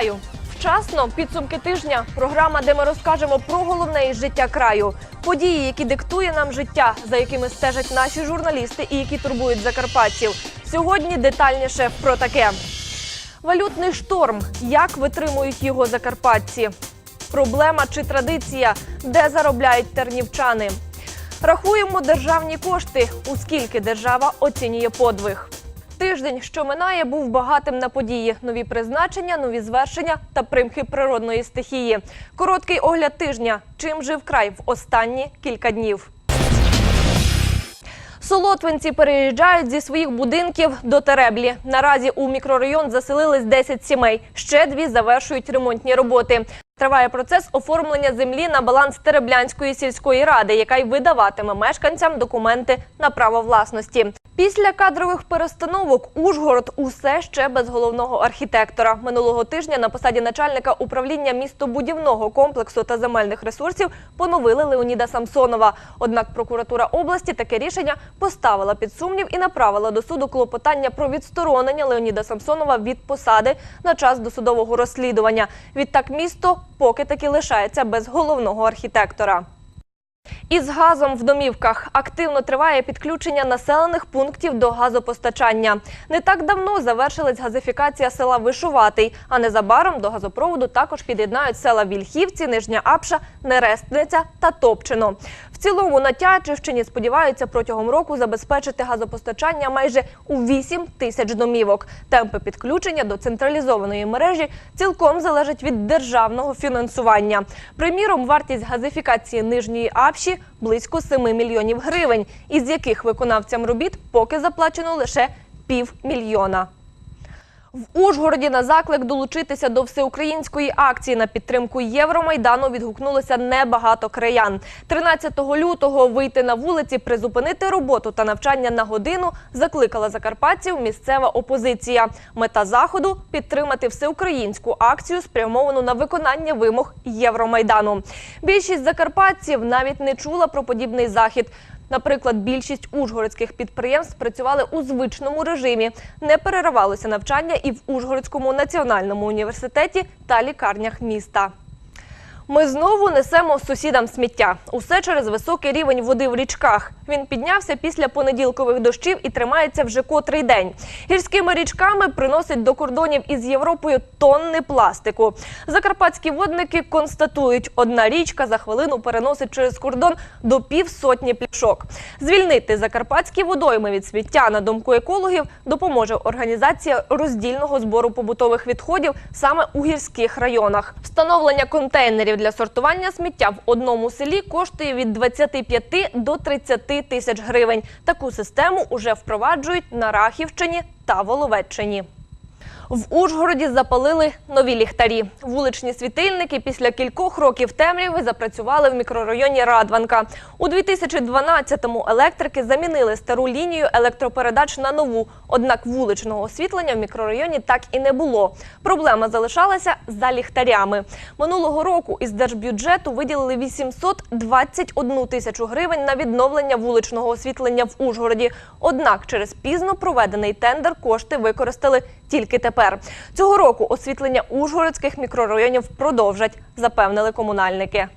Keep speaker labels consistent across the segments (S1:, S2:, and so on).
S1: Вітаю! Вчасно підсумки тижня. Програма, де ми розкажемо про головне із життя краю, події, які диктує нам життя, за якими стежать наші журналісти і які турбують закарпатців. Сьогодні детальніше про таке: валютний шторм. Як витримують його закарпатці? Проблема чи традиція, де заробляють тернівчани? Рахуємо державні кошти, у скільки держава оцінює подвиг. Тиждень, що минає, був багатим на події: нові призначення, нові звершення та примхи природної стихії. Короткий огляд тижня. Чим жив край в останні кілька днів. Солотвинці переїжджають зі своїх будинків до Тереблі. Наразі у мікрорайон заселились 10 сімей. Ще дві завершують ремонтні роботи. Триває процес оформлення землі на баланс Тереблянської сільської ради, яка й видаватиме мешканцям документи на право власності. Після кадрових перестановок Ужгород усе ще без головного архітектора. Минулого тижня на посаді начальника управління містобудівного комплексу та земельних ресурсів поновили Леоніда Самсонова. Однак прокуратура області таке рішення поставила під сумнів і направила до суду клопотання про відсторонення Леоніда Самсонова від посади на час досудового розслідування. Відтак місто поки таки лишається без головного архітектора. Із газом в домівках активно триває підключення населених пунктів до газопостачання. Не так давно завершилась газифікація села Вишуватий, а незабаром до газопроводу також під'єднають села Вільхівці, Нижня Апша, Нерестниця та Топчино. Цілому на Тячівщині сподіваються протягом року забезпечити газопостачання майже у 8 тисяч домівок. Темпи підключення до централізованої мережі цілком залежать від державного фінансування. Приміром, вартість газифікації Нижньої Апші близько 7 мільйонів гривень, із яких виконавцям робіт поки заплачено лише півмільйона. В Ужгороді на заклик долучитися до всеукраїнської акції на підтримку Євромайдану відгукнулося небагато краян. 13 лютого вийти на вулиці, призупинити роботу та навчання на годину закликала закарпатців місцева опозиція. Мета заходу підтримати всеукраїнську акцію, спрямовану на виконання вимог Євромайдану. Більшість закарпатців навіть не чула про подібний захід. Наприклад, більшість ужгородських підприємств працювали у звичному режимі, не переривалося навчання і в Ужгородському національному університеті та лікарнях міста. Ми знову несемо сусідам сміття. Усе через високий рівень води в річках. Він піднявся після понеділкових дощів і тримається вже котрий день. Гірськими річками приносять до кордонів із Європою тонни пластику. Закарпатські водники констатують, одна річка за хвилину переносить через кордон до півсотні пляшок. Звільнити закарпатські водойми від сміття, на думку екологів, допоможе організація роздільного збору побутових відходів саме у гірських районах. Встановлення контейнерів для сортування сміття в одному селі коштує від 25 до 30 тисяч гривень. Таку систему уже впроваджують на Рахівщині та Воловеччині. В Ужгороді запалили нові ліхтарі. Вуличні світильники після кількох років темряви запрацювали в мікрорайоні Радванка. У 2012-му електрики замінили стару лінію електропередач на нову. Однак вуличного освітлення в мікрорайоні так і не було. Проблема залишалася за ліхтарями. Минулого року із держбюджету виділили 821 тисячу гривень на відновлення вуличного освітлення в Ужгороді. Однак через пізно проведений тендер кошти використали тільки тепер. Цього року освітлення ужгородських мікрорайонів продовжать, запевнили комунальники.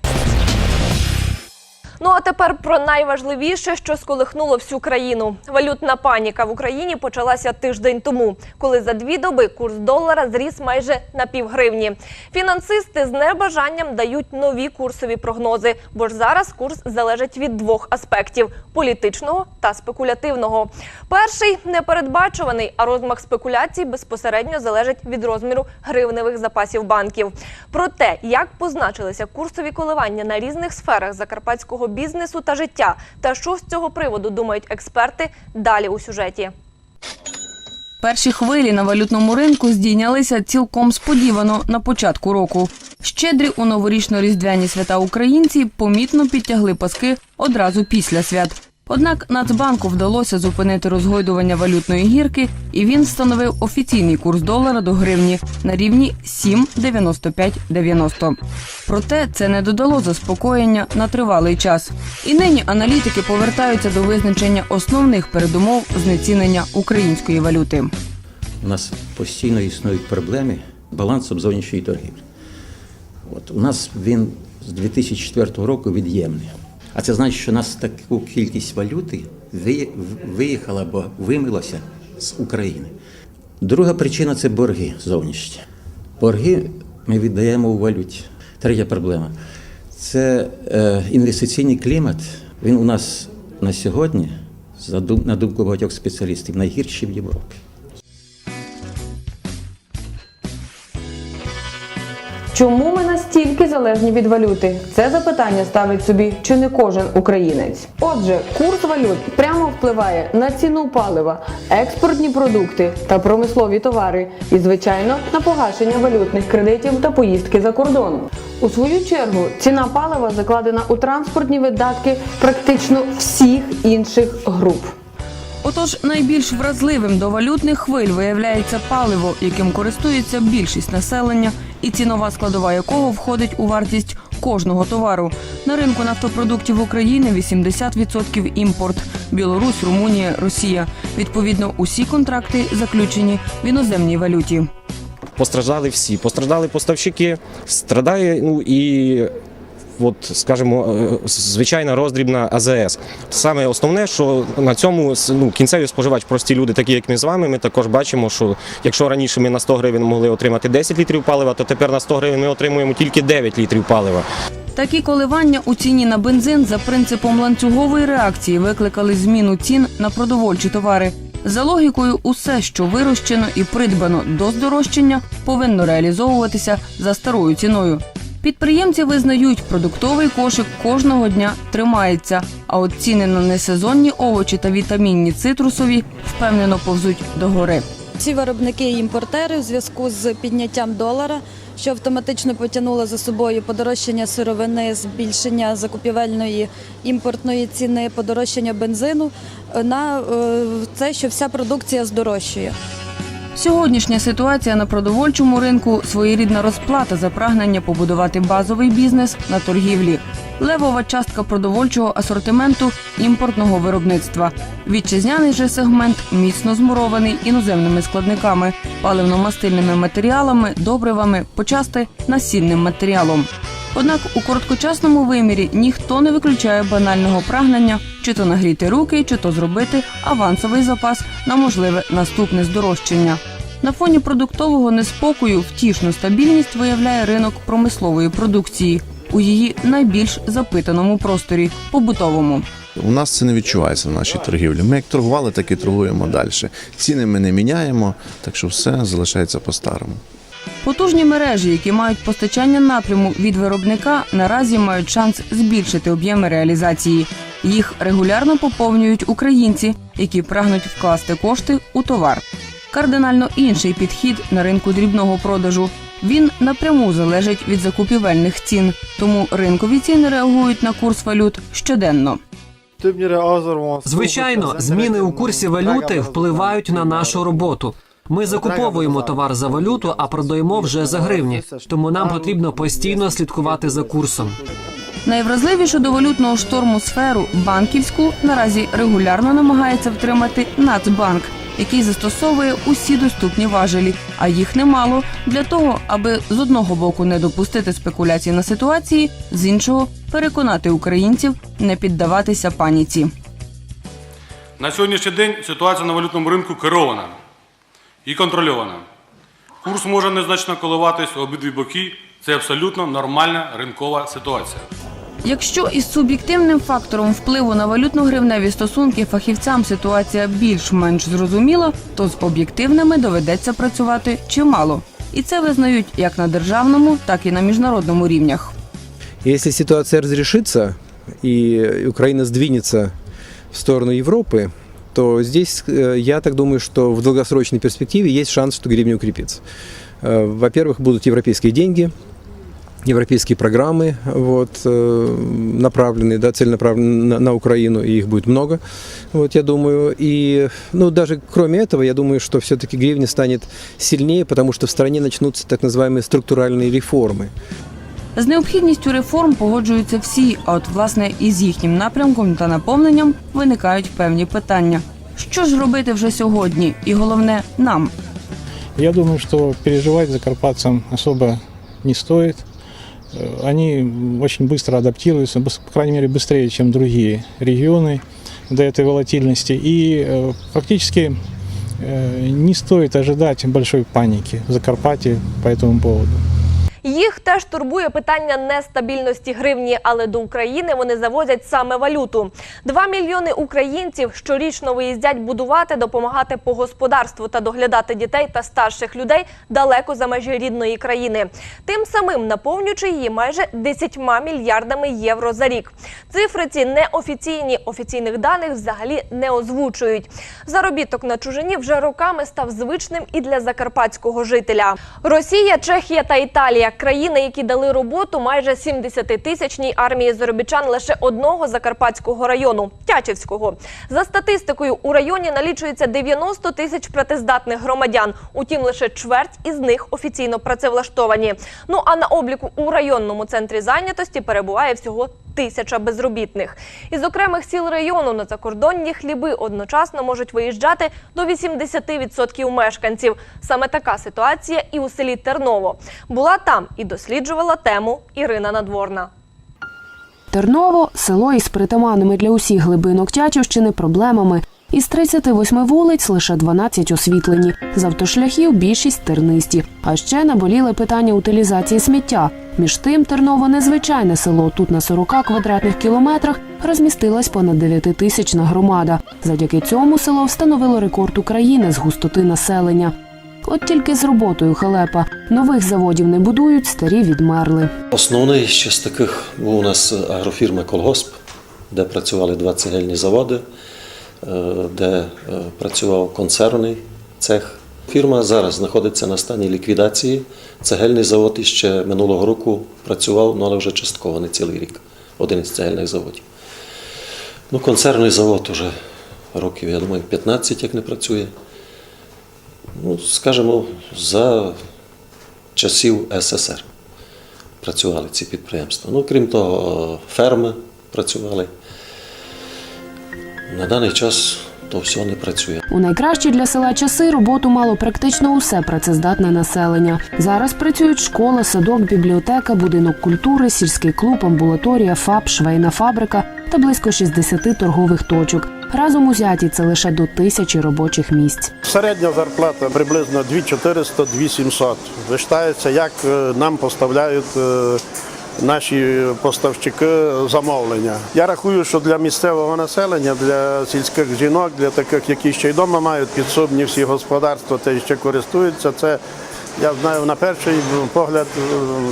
S1: Ну а тепер про найважливіше, що сколихнуло всю країну. Валютна паніка в Україні почалася тиждень тому, коли за дві доби курс долара зріс майже на півгривні. Фінансисти з небажанням дають нові курсові прогнози, бо ж зараз курс залежить від двох аспектів політичного та спекулятивного. Перший непередбачуваний, а розмах спекуляцій безпосередньо залежить від розміру гривневих запасів банків. Про те, як позначилися курсові коливання на різних сферах закарпатського бізнесу та життя, та що з цього приводу думають експерти, далі у сюжеті.
S2: Перші хвилі на валютному ринку здійнялися цілком сподівано на початку року. Щедрі у новорічно-різдвяні свята українці помітно підтягли паски одразу після свят. Однак Нацбанку вдалося зупинити розгойдування валютної гірки, і він встановив офіційний курс долара до гривні на рівні 7,9590. Проте це не додало заспокоєння на тривалий час. І нині аналітики повертаються до визначення основних передумов знецінення української валюти.
S3: У нас постійно існують проблеми балансом зовнішньої торгівлі. От, у нас він з 2004 року від'ємний. А це значить, що нас таку кількість валюти виїхала або вимилася з України. Друга причина це борги зовнішні. Борги ми віддаємо у валюті. Третя проблема це е, інвестиційний клімат. Він у нас на сьогодні, на думку багатьох спеціалістів, найгірший в Європі.
S2: Чому залежні від валюти? Це запитання ставить собі чи не кожен українець. Отже, курс валют прямо впливає на ціну палива, експортні продукти та промислові товари, і, звичайно, на погашення валютних кредитів та поїздки за кордон. У свою чергу ціна палива закладена у транспортні видатки практично всіх інших груп. Отож, найбільш вразливим до валютних хвиль виявляється паливо, яким користується більшість населення, і цінова складова якого входить у вартість кожного товару. На ринку нафтопродуктів України 80% імпорт. Білорусь, Румунія, Росія. Відповідно, усі контракти заключені в іноземній валюті.
S4: постраждали всі. Постраждали поставщики, страдає ну і. От, скажімо, е, звичайна роздрібна АЗС. Саме основне, що на цьому ну, кінцевий споживач, прості люди, такі як ми з вами, ми також бачимо, що якщо раніше ми на 100 гривень могли отримати 10 літрів палива, то тепер на 100 гривень ми отримуємо тільки 9 літрів палива.
S2: Такі коливання у ціні на бензин за принципом ланцюгової реакції викликали зміну цін на продовольчі товари. За логікою, усе, що вирощено і придбано до здорожчання, повинно реалізовуватися за старою ціною. Підприємці визнають, продуктовий кошик кожного дня тримається, а от ціни на несезонні овочі та вітамінні цитрусові впевнено повзуть догори.
S5: Всі виробники і імпортери у зв'язку з підняттям долара, що автоматично потягнуло за собою подорожчання сировини, збільшення закупівельної імпортної ціни, подорожчання бензину, е, на е, це, що вся продукція здорожчує.
S2: Сьогоднішня ситуація на продовольчому ринку своєрідна розплата за прагнення побудувати базовий бізнес на торгівлі. Левова частка продовольчого асортименту імпортного виробництва. Вітчизняний же сегмент міцно змурований іноземними складниками, паливно-мастильними матеріалами, добривами, почасти насінним матеріалом. Однак у короткочасному вимірі ніхто не виключає банального прагнення чи то нагріти руки, чи то зробити авансовий запас на можливе наступне здорожчання. На фоні продуктового неспокою втішну стабільність виявляє ринок промислової продукції у її найбільш запитаному просторі побутовому.
S6: У нас це не відчувається в нашій торгівлі. Ми як торгували, так і торгуємо далі. Ціни ми не міняємо, так що все залишається по-старому.
S2: Потужні мережі, які мають постачання напряму від виробника, наразі мають шанс збільшити об'єми реалізації. Їх регулярно поповнюють українці, які прагнуть вкласти кошти у товар. Кардинально інший підхід на ринку дрібного продажу. Він напряму залежить від закупівельних цін, тому ринкові ціни реагують на курс валют щоденно.
S7: Звичайно, зміни у курсі валюти впливають на нашу роботу. Ми закуповуємо товар за валюту, а продаємо вже за гривні. Тому нам потрібно постійно слідкувати за курсом.
S2: Найвразливішу до валютного шторму сферу банківську наразі регулярно намагається втримати Нацбанк, який застосовує усі доступні важелі, а їх немало для того, аби з одного боку не допустити спекуляцій на ситуації, з іншого переконати українців не піддаватися паніці.
S8: На сьогоднішній день ситуація на валютному ринку керована і контрольована. Курс може незначно коливатись у обидві боки. Це абсолютно нормальна ринкова ситуація.
S2: Якщо із суб'єктивним фактором впливу на валютно-гривневі стосунки фахівцям ситуація більш-менш зрозуміла, то з об'єктивними доведеться працювати чимало. І це визнають як на державному, так і на міжнародному рівнях.
S9: Если ситуация разрешится и Украина сдвинется в сторону Европы, то здесь э, я так думаю, что в долгосрочной перспективе есть шанс, что гривня укрепится. Э, Во-первых, будут европейские деньги, европейские программы вот, э, направленные, да, целенаправленные на, на Украину, и их будет много, вот, я думаю. И, ну, даже кроме этого, я думаю, что все-таки гривня станет сильнее, потому что в стране начнутся так называемые структуральные реформы.
S2: З необхідністю реформ погоджуються всі, а от власне із їхнім напрямком та наповненням виникають певні питання. Що ж робити вже сьогодні? І головне нам.
S10: Я думаю, что переживать закарпатцам особо не стоит. Э, Они очень быстро адаптируются, быс- по крайней мере, быстрее, чем другие регионы до этой волатильности. И э, фактически э, не стоит ожидать большой паники в Закарпатье по этому поводу.
S1: Їх теж турбує питання нестабільності гривні, але до України вони завозять саме валюту. Два мільйони українців щорічно виїздять будувати, допомагати по господарству та доглядати дітей та старших людей далеко за межі рідної країни. Тим самим наповнюючи її майже 10 мільярдами євро за рік. Цифри ці неофіційні, офіційних даних взагалі не озвучують. Заробіток на чужині вже роками став звичним і для закарпатського жителя. Росія, Чехія та Італія країни, які дали роботу майже 70-тисячній армії заробітчан лише одного закарпатського району Тячівського. За статистикою, у районі налічується 90 тисяч працездатних громадян. Утім, лише чверть із них офіційно працевлаштовані. Ну а на обліку у районному центрі зайнятості перебуває всього тисяча безробітних. Із окремих сіл району на закордонні хліби одночасно можуть виїжджати до 80% мешканців. Саме така ситуація і у селі Терново. Була там і досліджувала тему Ірина Надворна.
S11: Терново село із притаманними для усіх глибинок Тячівщини проблемами. Із 38 вулиць лише 12 освітлені. З автошляхів більшість тернисті. А ще наболіле питання утилізації сміття. Між тим, Терново незвичайне село. Тут на 40 квадратних кілометрах розмістилась понад 9-тисячна громада. Завдяки цьому село встановило рекорд України з густоти населення. От тільки з роботою халепа. Нових заводів не будують, старі відмерли.
S12: Основний ще з таких був у нас агрофірма Колгосп, де працювали два цегельні заводи, де е, працював консервний цех. Фірма зараз знаходиться на стані ліквідації. Цегельний завод іще минулого року працював, ну, але вже частково, не цілий рік. Один із цегельних заводів. Ну, консервний завод вже років, я думаю, 15 як не працює. Ну, скажімо, за часів СССР працювали ці підприємства. Ну, крім того, ферми працювали. На даний час то все не працює.
S11: У найкращі для села часи роботу мало практично усе працездатне населення. Зараз працюють школа, садок, бібліотека, будинок культури, сільський клуб, амбулаторія, ФАП, швейна фабрика та близько 60 торгових точок. Разом узяті це лише до тисячі робочих місць.
S13: Середня зарплата приблизно 2400-2700. Вважається, як е, нам поставляють е, наші поставщики замовлення. Я рахую, що для місцевого населення, для сільських жінок, для таких, які ще й вдома мають підсобні всі господарства й ще користуються, це я знаю на перший погляд е,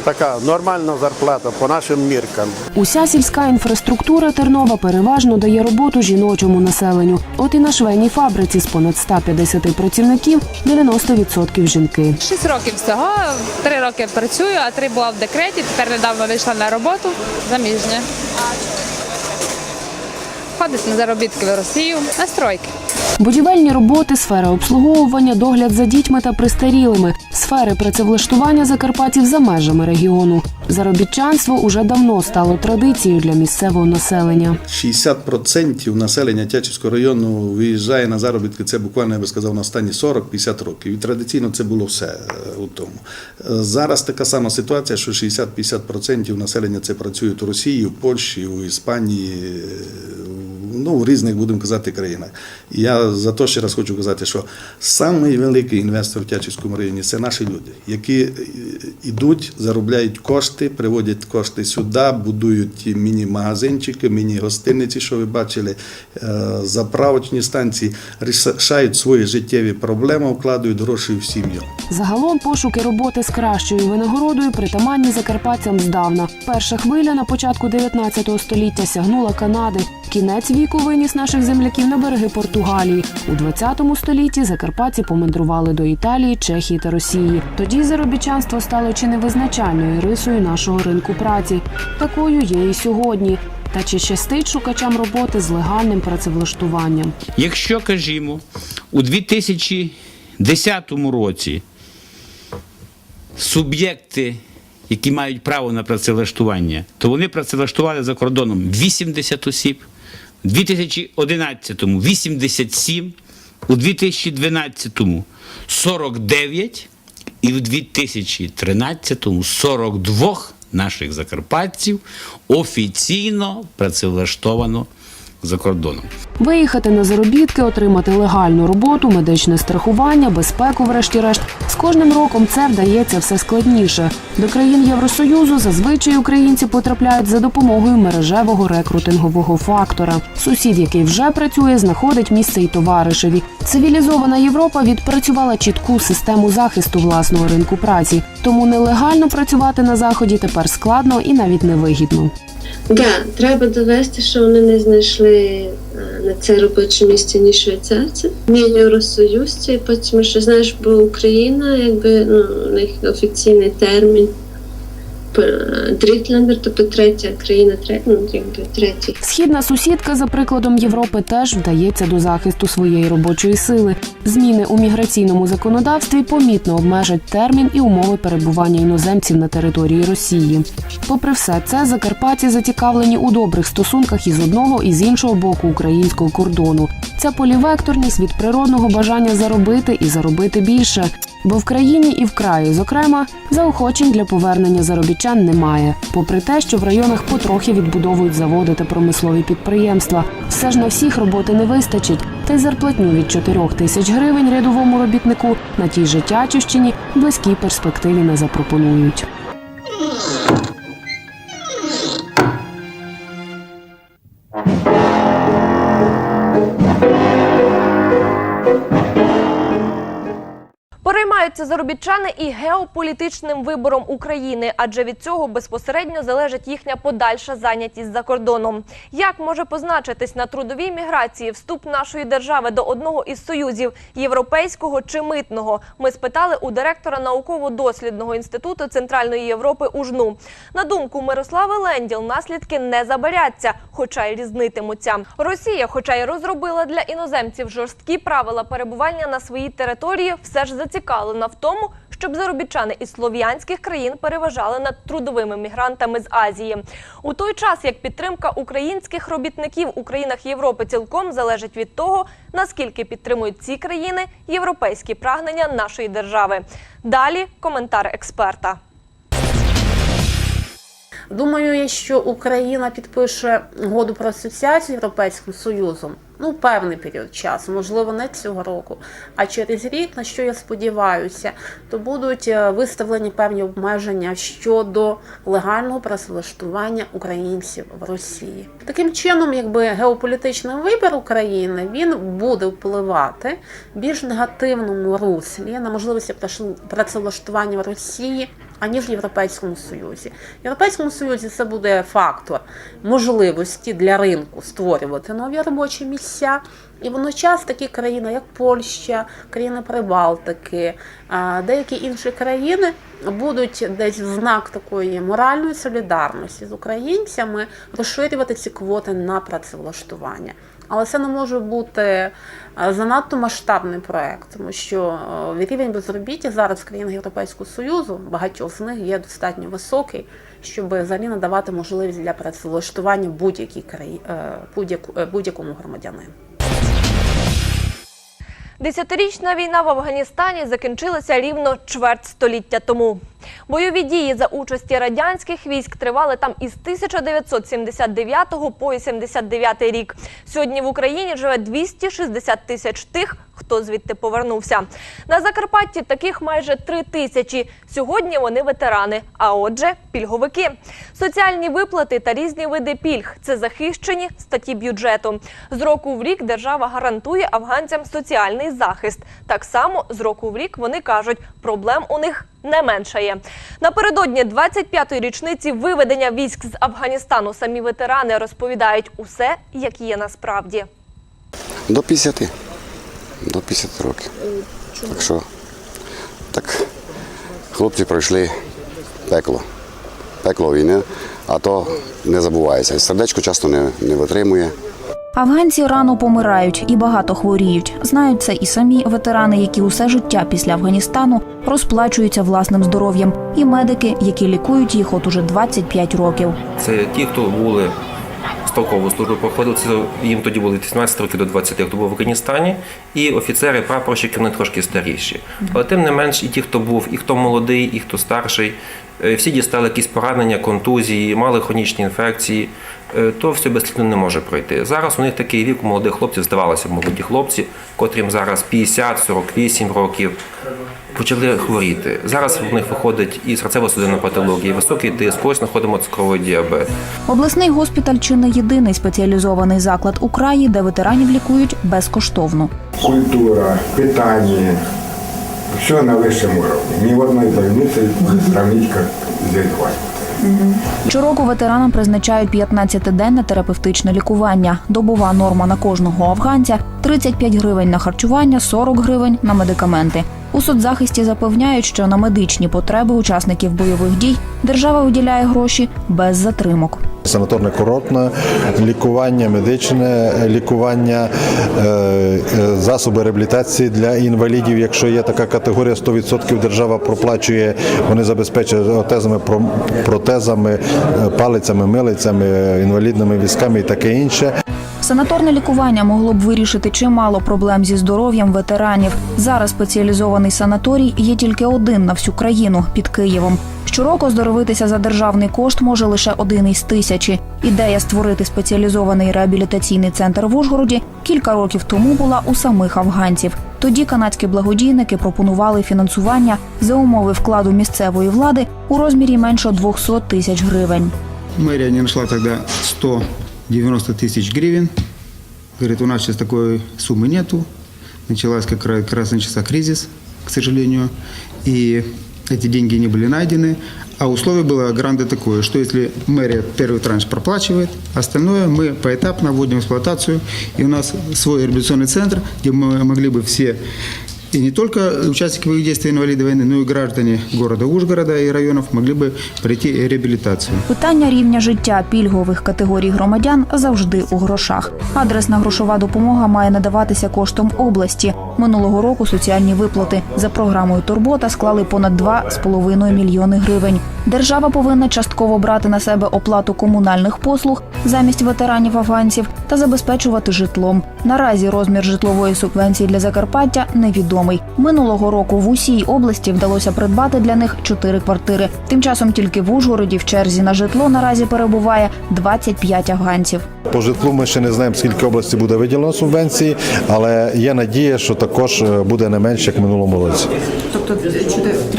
S13: така нормальна зарплата по нашим міркам.
S11: Уся сільська інфраструктура Тернова переважно дає роботу жіночому населенню. От і на швейній фабриці з понад 150 працівників 90% жінки.
S14: Шість років всього. Три роки працюю, а три була в декреті. Тепер недавно вийшла на роботу заміжня. Ходить на заробітки в Росію, на стройки.
S11: Будівельні роботи, сфера обслуговування, догляд за дітьми та престарілими, сфери працевлаштування закарпатів за межами регіону. Заробітчанство уже давно стало традицією для місцевого населення.
S15: 60% населення Тячівського району виїжджає на заробітки. Це буквально я би сказав на останні 40-50 років. І традиційно це було все е, у тому. Е, Зараз така сама ситуація, що 60-50% населення це працюють у Росії, в Польщі, у Іспанії, е, ну в різних будемо казати країнах. Я за то ще раз хочу казати, що самий великий інвестор в Тячівському районі це наші люди, які йдуть, заробляють кошти, приводять кошти сюди, будують міні-магазинчики, міні-гостиниці, що ви бачили, е, заправочні станції, рішають свої життєві проблеми, вкладають гроші в сім'ю.
S11: Загалом пошуки роботи з кращою винагородою притаманні закарпатцям здавна. Перша хвиля на початку 19 століття сягнула Канади. Кінець віку виніс наших земляків на береги Португалії. У 20 столітті закарпатці помандрували до Італії, Чехії та Росії. Тоді заробітчанство стало чи не визначальною рисою нашого ринку праці. Такою є і сьогодні. Та чи щастить шукачам роботи з легальним працевлаштуванням?
S16: Якщо, кажімо, у 2010 році суб'єкти, які мають право на працевлаштування, то вони працевлаштували за кордоном 80 осіб, у 2011 – 87, У 2012-му 49 і в 2013-му 42 наших закарпатців офіційно працевлаштовано за кордоном.
S11: Виїхати на заробітки, отримати легальну роботу, медичне страхування, безпеку, врешті-решт. З кожним роком це вдається все складніше. До країн Євросоюзу зазвичай українці потрапляють за допомогою мережевого рекрутингового фактора. Сусід, який вже працює, знаходить місце й товаришеві. Цивілізована Європа відпрацювала чітку систему захисту власного ринку праці, тому нелегально працювати на заході тепер складно і навіть невигідно.
S17: Да, треба довести, що вони не знайшли е, на це робоче місце ні швейцарці, ні євросоюзці. Потім що знаєш, бо Україна, якби ну у них офіційний термін. Дрітлендер, тобто третя країна, третя, ну, третій.
S11: Східна сусідка, за прикладом Європи, теж вдається до захисту своєї робочої сили. Зміни у міграційному законодавстві помітно обмежать термін і умови перебування іноземців на території Росії. Попри все це, закарпатці зацікавлені у добрих стосунках із одного і з іншого боку українського кордону. Ця полівекторність від природного бажання заробити і заробити більше. Бо в країні і в краї, зокрема, заохочень для повернення заробітчан немає. Попри те, що в районах потрохи відбудовують заводи та промислові підприємства, все ж на всіх роботи не вистачить. Та й зарплатню від 4 тисяч гривень рядовому робітнику на тій же Тячівщині близькій перспективі не запропонують.
S1: Переймаються заробітчани і геополітичним вибором України, адже від цього безпосередньо залежить їхня подальша зайнятість за кордоном. Як може позначитись на трудовій міграції вступ нашої держави до одного із союзів європейського чи митного? Ми спитали у директора науково-дослідного інституту Центральної Європи УЖНУ. На думку Мирослави Ленділ, наслідки не забаряться, хоча й різнитимуться. Росія, хоча й розробила для іноземців жорсткі правила перебування на своїй території, все ж зацікавлена в тому, щоб заробітчани із слов'янських країн переважали над трудовими мігрантами з Азії. У той час як підтримка українських робітників у країнах Європи цілком залежить від того, наскільки підтримують ці країни європейські прагнення нашої держави. Далі коментар експерта.
S18: Думаю, що Україна підпише угоду про асоціацію з Європейським Союзом ну певний період часу, можливо, не цього року. А через рік, на що я сподіваюся, то будуть е, виставлені певні обмеження щодо легального працевлаштування українців в Росії. Таким чином, якби геополітичний вибір України він буде впливати в більш негативному руслі на можливості працевлаштування в Росії аніж в Європейському Союзі. В Європейському Союзі це буде фактор можливості для ринку створювати нові робочі місця. І водночас такі країни, як Польща, країни Прибалтики, деякі інші країни будуть десь в знак такої моральної солідарності з українцями розширювати ці квоти на працевлаштування. Але це не може бути е, занадто масштабний проект, тому що е, рівень безробіття зараз в країнах Європейського Союзу багатьох з них є достатньо високий, щоб взагалі надавати можливість для працевлаштування будь-якій краї... е, будь-якому громадянину.
S1: Десятирічна війна в Афганістані закінчилася рівно чверть століття тому. Бойові дії за участі радянських військ тривали там із 1979 по 89 рік. Сьогодні в Україні живе 260 тисяч тих, хто звідти повернувся. На Закарпатті таких майже три тисячі. Сьогодні вони ветерани, а отже, пільговики. Соціальні виплати та різні види пільг це захищені статті бюджету. З року в рік держава гарантує афганцям соціальний захист. Так само з року в рік вони кажуть, проблем у них не меншає. Напередодні 25-ї річниці виведення військ з Афганістану самі ветерани розповідають усе, як є насправді.
S19: До 50. До 50 років. Так що так хлопці пройшли пекло. Пекло війни, а то не забувається. Сердечко часто не, не витримує.
S20: Афганці рано помирають і багато хворіють. Знають це і самі ветерани, які усе життя після Афганістану розплачуються власним здоров'ям, і медики, які лікують їх от уже 25 років.
S21: Це ті, хто були
S4: строкову службу проходив. Це їм тоді від 18 років до 20, хто був в Афганістані, і офіцери, прапорщики, вони трошки старіші. Але тим не менш, і ті, хто був, і хто молодий, і хто старший, е, всі дістали якісь поранення, контузії, мали хронічні інфекції. Е, То все безслідно не може пройти. Зараз у них такий вік у молодих хлопців, здавалося, б, молоді хлопці, котрим зараз 50-48 років, почали хворіти. Зараз в них виходить і серцево-судинна патологія, і високий тиск, ось знаходимо цукровий діабет.
S20: Обласний госпіталь чи не єдиний спеціалізований заклад у краї, де ветеранів лікують безкоштовно.
S21: культура, питание, все на высшем уровне. Ни в одной больнице не сравнить, как здесь хватит.
S20: Щороку ветеранам призначають 15-денне терапевтичне лікування. Добова норма на кожного афганця 35 гривень на харчування, 40 гривень на медикаменти. У соцзахисті запевняють, що на медичні потреби учасників бойових дій держава виділяє гроші без затримок.
S22: Санаторно-курортне лікування, медичне лікування, е, е, засоби реабілітації для інвалідів. Якщо є така категорія, 100% держава проплачує, вони забезпечують отезами, про- протезами, е, палицями, милицями, інвалідними візками і таке інше.
S20: Санаторне лікування могло б вирішити чимало проблем зі здоров'ям ветеранів. Зараз спеціалізований санаторій є тільки один на всю країну під Києвом. Щороку здоровитися за державний кошт може лише один із тисячі. Ідея створити спеціалізований реабілітаційний центр в Ужгороді кілька років тому була у самих афганців. Тоді канадські благодійники пропонували фінансування за умови вкладу місцевої влади у розмірі менше 200 тисяч гривень.
S21: Мерія не знайшла тоді 100 90 тысяч гривен. Говорит, у нас сейчас такой суммы нету. Началась как раз начался кризис, к сожалению. И эти деньги не были найдены. А условие было гранды такое, что если мэрия первый транш проплачивает, остальное мы поэтапно вводим в эксплуатацию. И у нас свой реабилитационный центр, где мы могли бы все и не только участники боевых действий инвалиды войны, но и граждане города Ужгорода и районов могли бы пройти реабилитацию.
S20: Питання рівня життя пільгових категорій громадян завжди у грошах. Адресна грошова допомога має надаватися коштом області. Минулого року соціальні виплати за програмою Турбота склали понад 2,5 мільйони гривень. Держава повинна частково брати на себе оплату комунальних послуг замість ветеранів афганців та забезпечувати житлом. Наразі розмір житлової субвенції для Закарпаття невідомий. Минулого року в усій області вдалося придбати для них чотири квартири. Тим часом тільки в Ужгороді в черзі на житло наразі перебуває 25 афганців.
S22: По житлу ми ще не знаємо, скільки області буде виділено субвенції, але є надія, що також е, буде не менше, як в минулому році.
S23: Тобто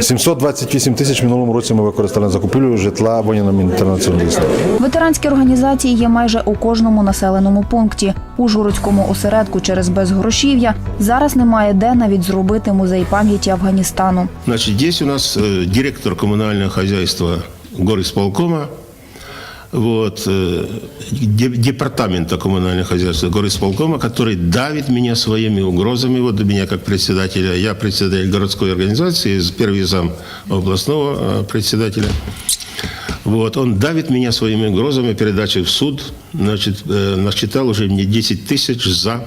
S22: 728 тисяч в минулому році ми використали на закупівлю житла воїнам інтернаціоналістам.
S20: Ветеранські організації є майже у кожному населеному пункті. У Журицькому осередку через безгрошів'я зараз немає де навіть зробити музей пам'яті Афганістану.
S24: Значить, здесь у нас э, директор комунального господарства горисполкома, вот, э, де- департамента коммунального хозяйства горисполкома, который давит меня своими угрозами. Вот до меня как председателя, я председатель городской организации, первый зам областного э, председателя. Вот, он давит меня своими угрозами передачи в суд. Значит, э, насчитал уже мне 10 тысяч за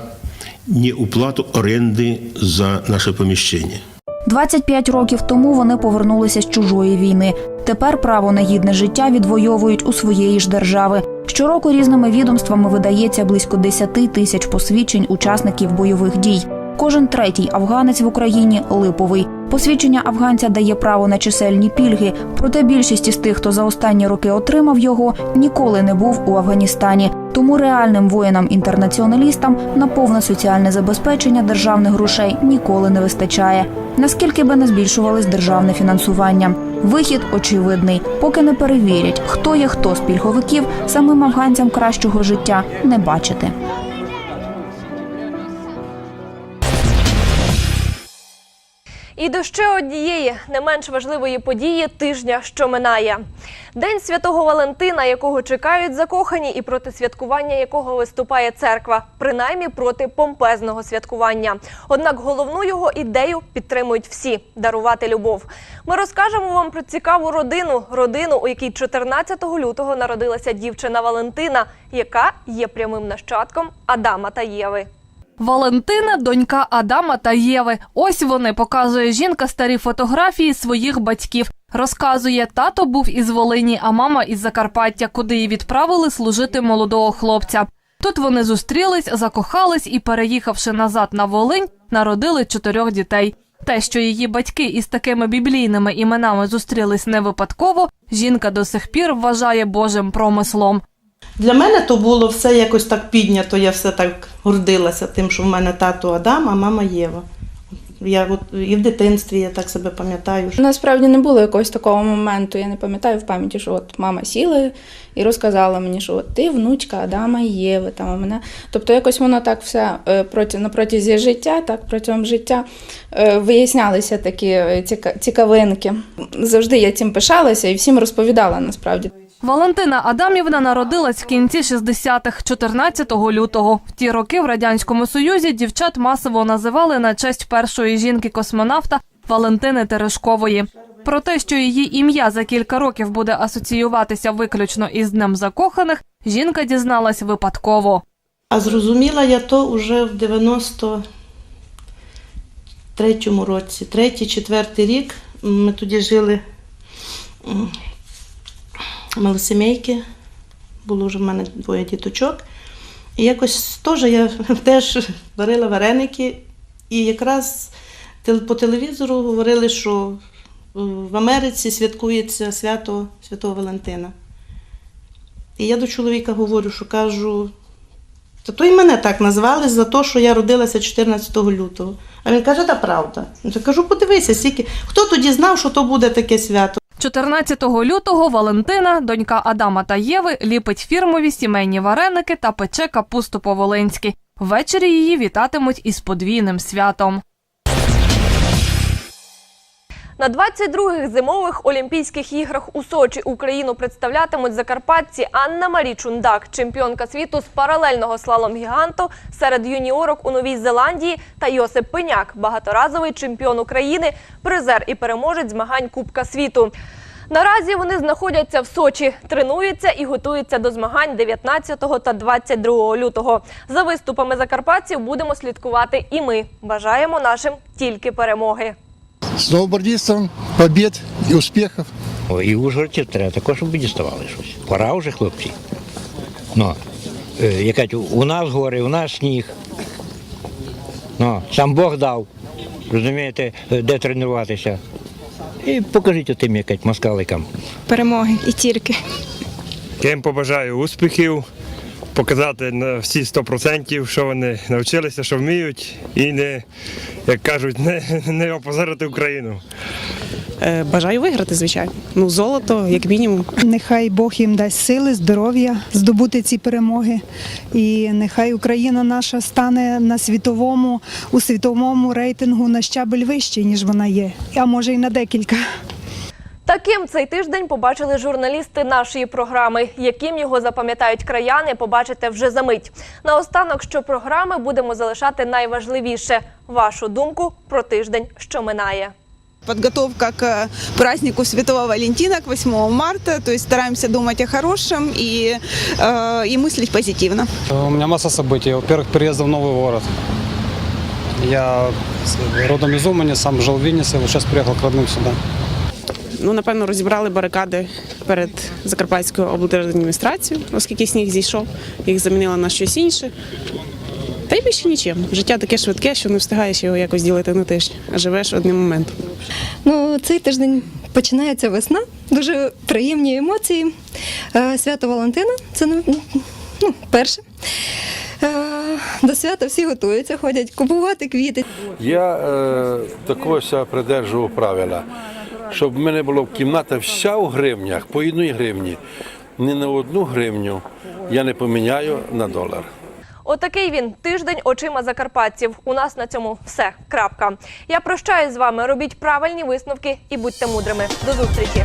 S24: неуплату аренды за наше помещение.
S20: 25 років тому вони повернулися з чужої війни. Тепер право на гідне життя відвоюють у своєї ж держави. Щороку різними відомствами видається близько 10 тисяч посвідчень учасників бойових дій. Кожен третій афганець в Україні липовий. Посвідчення афганця дає право на чисельні пільги, проте більшість із тих, хто за останні роки отримав його, ніколи не був у Афганістані. Тому реальним воїнам-інтернаціоналістам на повне соціальне забезпечення державних грошей ніколи не вистачає. Наскільки би не збільшувалось державне фінансування. Вихід очевидний, поки не перевірять, хто є хто з пільговиків, самим афганцям кращого життя не бачити.
S1: І до ще однієї не менш важливої події тижня, що минає. День святого Валентина, якого чекають закохані, і проти святкування якого виступає церква, принаймні проти помпезного святкування. Однак головну його ідею підтримують всі дарувати любов. Ми розкажемо вам про цікаву родину, родину, у якій 14 лютого народилася дівчина Валентина, яка є прямим нащадком Адама та Єви.
S25: Валентина, донька Адама та Єви. Ось вони показує жінка старі фотографії своїх батьків.
S1: Розказує, тато був із Волині, а мама із Закарпаття, куди її відправили служити молодого хлопця. Тут вони зустрілись, закохались і, переїхавши назад на Волинь, народили чотирьох дітей. Те, що її батьки із такими біблійними іменами зустрілись не випадково, жінка до сих пір вважає Божим промислом.
S26: Для мене то було все якось так піднято, я все так гордилася тим, що в мене тато Адам, а мама Єва. Я от і в дитинстві я так себе пам'ятаю.
S27: Насправді не було якогось такого моменту. Я не пам'ятаю в пам'яті, що от мама сіла і розказала мені, що от ти внучка Адама і Єви. Там а мене. Тобто якось воно так все е, проти на протязі життя, так протягом життя е, вияснялися такі е, цікавинки. Завжди я цим пишалася і всім розповідала насправді.
S1: Валентина Адамівна народилась в кінці 60-х, 14 лютого. В ті роки в радянському союзі дівчат масово називали на честь першої жінки-космонавта Валентини Терешкової. Про те, що її ім'я за кілька років буде асоціюватися виключно із днем закоханих, жінка дізналась випадково.
S26: А зрозуміла я то вже в 93-му році, третій, четвертий рік. Ми тоді жили малосімейки, було вже в мене двоє діточок. І якось теж я теж варила вареники, і якраз по телевізору говорили, що в Америці святкується свято Святого Валентина. І я до чоловіка говорю, що кажу, та то і мене так назвали за те, що я родилася 14 лютого. А він каже, та правда. Я кажу, подивися, скільки. Хто тоді знав, що то буде таке свято?
S1: 14 лютого Валентина, донька Адама та Єви, ліпить фірмові сімейні вареники та пече капусту по-волинськи. Ввечері її вітатимуть із подвійним святом. На 22-х зимових Олімпійських іграх у Сочі Україну представлятимуть закарпатці Анна Марі Чундак, чемпіонка світу з паралельного слалом гіганту серед юніорок у Новій Зеландії та Йосип Пеняк, багаторазовий чемпіон України, призер і переможець змагань Кубка світу. Наразі вони знаходяться в Сочі, тренуються і готуються до змагань 19 та 22 лютого. За виступами закарпатців будемо слідкувати і ми. Бажаємо нашим тільки перемоги.
S28: Сноубордистам побед и успехов.
S23: О, І Ужгородців треба також, щоб діставали щось. Пора вже, хлопці. Ну, е, якать, у- у нас гори, у нас сніг. Ну, сам Бог дав, розумієте, е, де тренуватися. І покажіть тим, якать, москаликам.
S25: перемоги і тільки.
S29: Я їм побажаю успіхів, показати на всі 100%, що вони навчилися, що вміють, і не, як кажуть, не, не опозорити Україну.
S30: Е, Бажаю виграти, звичайно. Ну, золото, як мінімум.
S31: Нехай Бог їм дасть сили, здоров'я здобути ці перемоги. І нехай Україна наша стане на світовому, у світовому рейтингу на щабель вище, ніж вона є, а може й на декілька.
S1: Таким цей тиждень побачили журналісти нашої програми. Яким його запам'ятають краяни, побачите вже за мить. Наостанок, що програми будемо залишати найважливіше вашу думку про тиждень, що минає.
S32: Подготовка к празднику Святого Валентина, к 8 марта. То есть стараемся думать о хорошем и, э, и мыслить позитивно.
S33: У меня масса событий. Во-первых, переезд в новый город. Я с- родом из Умани, сам жил в Виннице, вот сейчас приехал к родным сюда.
S30: Ну, напевно, розібрали барикади перед Закарпатською облдержадміністрацією, оскільки сніг зійшов, їх замінили на щось інше. Та й більше нічим. Життя таке швидке, що не встигаєш його якось ділити на тиждень, а живеш одним моментом.
S34: Ну, цей тиждень починається весна, дуже приємні емоції. Е, Свято Валентина це ну, ну, перше. Е, До свята всі готуються, ходять купувати квіти.
S35: Я е, також придержував правила, щоб в мене була кімната вся у гривнях, по одній гривні. Ні на одну гривню я не поміняю на долар.
S1: Отакий він тиждень очима закарпатців. У нас на цьому все. Крапка. Я прощаюсь з вами. Робіть правильні висновки і будьте мудрими. До зустрічі.